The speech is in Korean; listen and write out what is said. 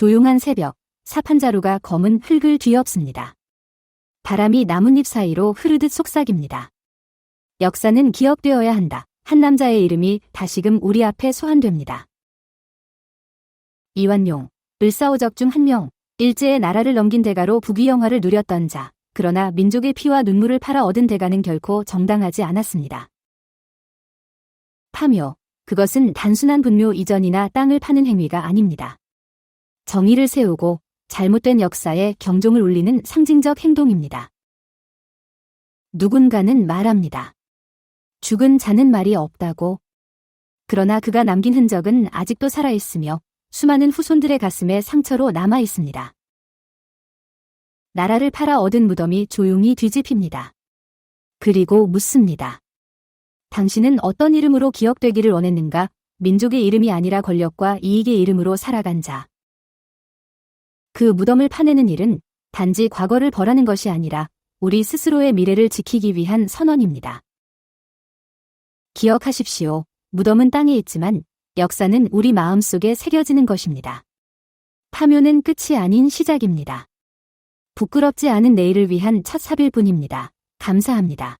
조용한 새벽, 사판자루가 검은 흙을 뒤엎습니다. 바람이 나뭇잎 사이로 흐르듯 속삭입니다. 역사는 기억되어야 한다. 한 남자의 이름이 다시금 우리 앞에 소환됩니다. 이완용, 을사오적 중 한 명, 일제의 나라를 넘긴 대가로 부귀영화를 누렸던 자, 그러나 민족의 피와 눈물을 팔아 얻은 대가는 결코 정당하지 않았습니다. 파묘, 그것은 단순한 분묘 이전이나 땅을 파는 행위가 아닙니다. 정의를 세우고 잘못된 역사에 경종을 울리는 상징적 행동입니다. 누군가는 말합니다. 죽은 자는 말이 없다고. 그러나 그가 남긴 흔적은 아직도 살아있으며 수많은 후손들의 가슴에 상처로 남아 있습니다. 나라를 팔아 얻은 무덤이 조용히 뒤집힙니다. 그리고 묻습니다. 당신은 어떤 이름으로 기억되기를 원했는가? 민족의 이름이 아니라 권력과 이익의 이름으로 살아간 자. 그 무덤을 파내는 일은 단지 과거를 벌하는 것이 아니라 우리 스스로의 미래를 지키기 위한 선언입니다. 기억하십시오. 무덤은 땅에 있지만 역사는 우리 마음 속에 새겨지는 것입니다. 파묘는 끝이 아닌 시작입니다. 부끄럽지 않은 내일을 위한 첫 삽일 뿐입니다. 감사합니다.